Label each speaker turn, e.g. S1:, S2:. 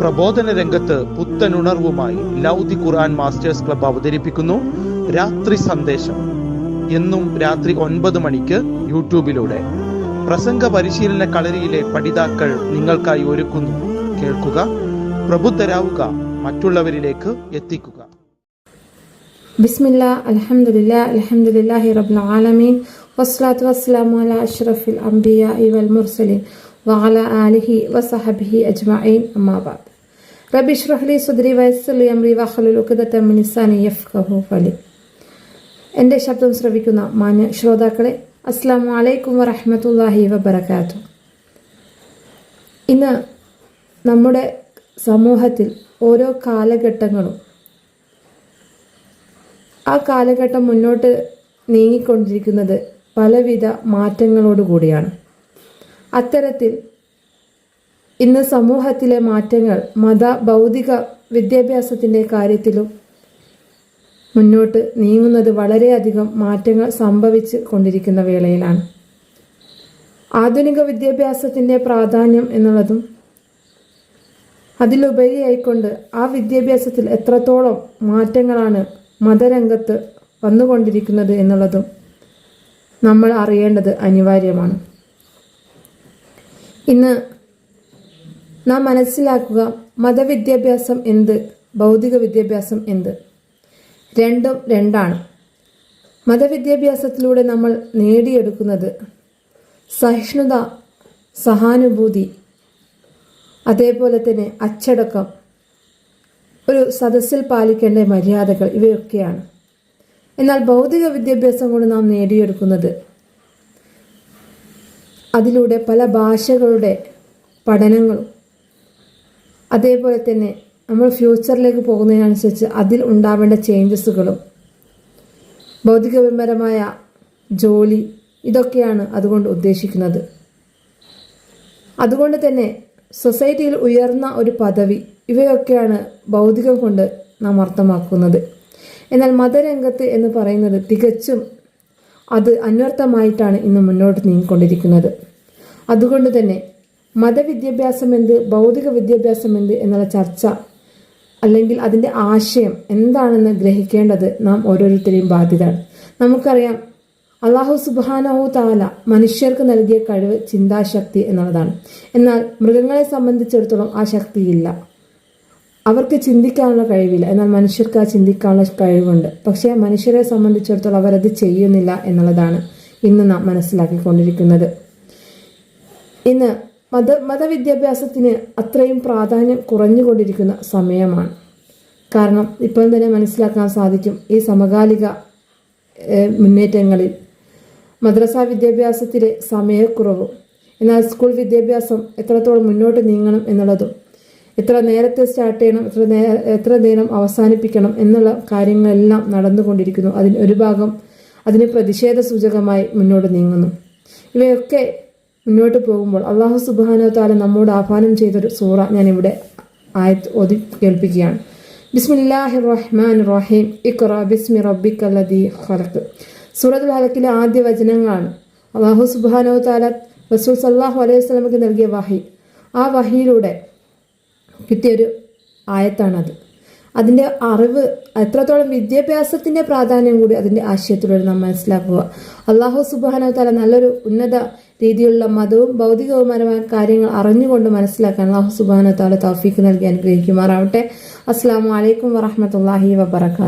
S1: പ്രബോധന രംഗത്ത് പുത്തനുണർവുമായി ലൗദി ഖുർആൻ masters club അവതരിപ്പിക്കുന്നു രാത്രി സന്ദേശം എന്നും രാത്രി ഒൻപത് മണിക്ക് യൂട്യൂബിലൂടെ പ്രസംഗ പരിശീലന കളരിയിലെ പഠിതാക്കൾ നിങ്ങൾക്കായി ഒരുക്കുന്നു കേൾക്കുക പ്രബുദ്ധരാവുക മറ്റുള്ളവരിലേക്ക് എത്തിക്കുക
S2: بسم الله الحمد لله الحمد لله رب العالمين والصلاة والسلام على أشرف الأنبياء والمرسلين وعلى آله وصحبه أجمعين أما بعد റബി ഷ്രഹ്ലി സുദ്രി വയസ്സുലി അമ്രി വഹലുലുഖിദത്തമ്മിനിസാനി യഫ്കഹു ഫലി എന്റെ ശബ്ദം ശ്രവിക്കുന്ന മാന്യ ശ്രോതാക്കളെ അസ്സാം വലൈക്കും വറഹമത്തല്ലാഹി വബർക്കാത്തു ഇന്ന് നമ്മുടെ സമൂഹത്തിൽ ഓരോ കാലഘട്ടങ്ങളും ആ കാലഘട്ടം മുന്നോട്ട് നീങ്ങിക്കൊണ്ടിരിക്കുന്നത് പലവിധ മാറ്റങ്ങളോടുകൂടിയാണ്. അത്തരത്തിൽ ഇന്ന് സമൂഹത്തിലെ മാറ്റങ്ങൾ മത ഭൗതിക വിദ്യാഭ്യാസത്തിന്റെ കാര്യത്തിലും മുന്നോട്ട് നീങ്ങുന്നത് വളരെയധികം മാറ്റങ്ങൾ സംഭവിച്ച് കൊണ്ടിരിക്കുന്ന വേളയിലാണ്. ആധുനിക വിദ്യാഭ്യാസത്തിന്റെ പ്രാധാന്യം എന്നുള്ളതും അതിലുപരിയായിക്കൊണ്ട് ആ വിദ്യാഭ്യാസത്തിൽ എത്രത്തോളം മാറ്റങ്ങളാണ് മതരംഗത്ത് വന്നുകൊണ്ടിരിക്കുന്നത് എന്നുള്ളതും നമ്മൾ അറിയേണ്ടത് അനിവാര്യമാണ്. ഇന്ന് നാം മനസ്സിലാക്കുക മതവിദ്യാഭ്യാസം എന്ത് ഭൗതിക വിദ്യാഭ്യാസം എന്ത്? രണ്ടും രണ്ടാണ്. മതവിദ്യാഭ്യാസത്തിലൂടെ നമ്മൾ നേടിയെടുക്കുന്നത് സഹിഷ്ണുത സഹാനുഭൂതി അതേപോലെ തന്നെ അച്ചടക്കം ഒരു സദസ്സിൽ പാലിക്കേണ്ട മര്യാദകൾ ഇവയൊക്കെയാണ്. എന്നാൽ ഭൗതിക വിദ്യാഭ്യാസം കൊണ്ട് നാം നേടിയെടുക്കുന്നത് അതിലൂടെ പല ഭാഷകളുടെ പഠനങ്ങളും അതേപോലെ തന്നെ നമ്മൾ ഫ്യൂച്ചറിലേക്ക് പോകുന്നതിനനുസരിച്ച് അതിൽ ഉണ്ടാവേണ്ട ചേഞ്ചസുകളും ഭൗതികപരമായ ജോലി ഇതൊക്കെയാണ് അതുകൊണ്ട് ഉദ്ദേശിക്കുന്നത്. അതുകൊണ്ട് തന്നെ സൊസൈറ്റിയിൽ ഉയർന്ന ഒരു പദവി ഇവയൊക്കെയാണ് ഭൗതികം കൊണ്ട് നാം അർത്ഥമാക്കുന്നത്. എന്നാൽ മതരംഗത്ത് എന്ന് പറയുന്നത് തികച്ചും അത് അന്വർത്ഥമായിട്ടാണ് ഇന്ന് മുന്നോട്ട് നീങ്ങിക്കൊണ്ടിരിക്കുന്നത്. അതുകൊണ്ട് തന്നെ മതവിദ്യാഭ്യാസം എന്ത് ഭൗതിക വിദ്യാഭ്യാസം എന്ത് എന്നുള്ള ചർച്ച അല്ലെങ്കിൽ അതിന്റെ ആശയം എന്താണെന്ന് ഗ്രഹിക്കേണ്ടത് നാം ഓരോരുത്തരെയും ബാധ്യതയാണ്. നമുക്കറിയാം അള്ളാഹു സുബാനഹു താല മനുഷ്യർക്ക് നൽകിയ കഴിവ് ചിന്താശക്തി എന്നുള്ളതാണ്. എന്നാൽ മൃഗങ്ങളെ സംബന്ധിച്ചിടത്തോളം ആ ശക്തിയില്ല. അവർക്ക് ചിന്തിക്കാനുള്ള കഴിവില്ല. എന്നാൽ മനുഷ്യർക്ക് ആ ചിന്തിക്കാനുള്ള കഴിവുണ്ട്. പക്ഷേ മനുഷ്യരെ സംബന്ധിച്ചിടത്തോളം അവരത് ചെയ്യുന്നില്ല എന്നുള്ളതാണ് ഇന്ന് നാം മനസ്സിലാക്കിക്കൊണ്ടിരിക്കുന്നത്. ഇന്ന് മത മതവിദ്യാഭ്യാസത്തിന് അത്രയും പ്രാധാന്യം കുറഞ്ഞുകൊണ്ടിരിക്കുന്ന സമയമാണ്. കാരണം ഇപ്പോൾ തന്നെ മനസ്സിലാക്കാൻ സാധിക്കും ഈ സമകാലിക മുന്നേറ്റങ്ങളിൽ മദ്രസ വിദ്യാഭ്യാസത്തിലെ സമയക്കുറവ് എന്നാൽ സ്കൂൾ വിദ്യാഭ്യാസം എത്രത്തോളം മുന്നോട്ട് നീങ്ങണം എന്നുള്ളതും എത്ര നേരത്തെ സ്റ്റാർട്ട് ചെയ്യണം എത്ര എത്ര നേരം അവസാനിപ്പിക്കണം എന്നുള്ള കാര്യങ്ങളെല്ലാം നടന്നുകൊണ്ടിരിക്കുന്നു. അതിന് ഒരു ഭാഗം അതിന് പ്രതിഷേധ സൂചകമായി മുന്നോട്ട് നീങ്ങുന്നു. ഇവയൊക്കെ മുന്നോട്ട് പോകുമ്പോൾ അള്ളാഹു സുബാനോ നമ്മോട് ആഹ്വാനം ചെയ്തൊരു സൂറ ഞാൻ ഇവിടെ ആയത് ഓതി കേൾപ്പിക്കുകയാണ്. ബിസ്മില്ലാഹി റഹ്മാൻ റഹീം ഇഖ്റ ബിസ്മി റബ്ബിക്കല്ലദീ ഖലഖ്. സൂറത്തുൽ ഹലക്കിലെ ആദ്യ വചനങ്ങളാണ് അള്ളാഹു സുബാനോ താല റസൂൽ സല്ലാഹു അലൈഹി സ്വലമക്ക് നൽകിയ വഹി. ആ വഹിയിലൂടെ കിട്ടിയൊരു ആയത്താണത്. അതിന്റെ അറിവ് എത്രത്തോളം വിദ്യാഭ്യാസത്തിന്റെ പ്രാധാന്യം കൂടി അതിന്റെ ആശയത്തിലൂടെ നാം മനസ്സിലാക്കുക. അള്ളാഹു സുബാനോ താല നല്ലൊരു ഉന്നത രീതിയിലുള്ള മതവും ഭൗതികവുമായ കാര്യങ്ങൾ അറിഞ്ഞുകൊണ്ട് മനസ്സിലാക്കാൻ അള്ളാഹു സുബാന താല തൗഫീക്ക് നൽകി അനുഗ്രഹിക്കുമാറാവട്ടെ. അസ്സാം വലൈക്കും വറഹമത്തല്ലാഹി വബർക്കാത്തു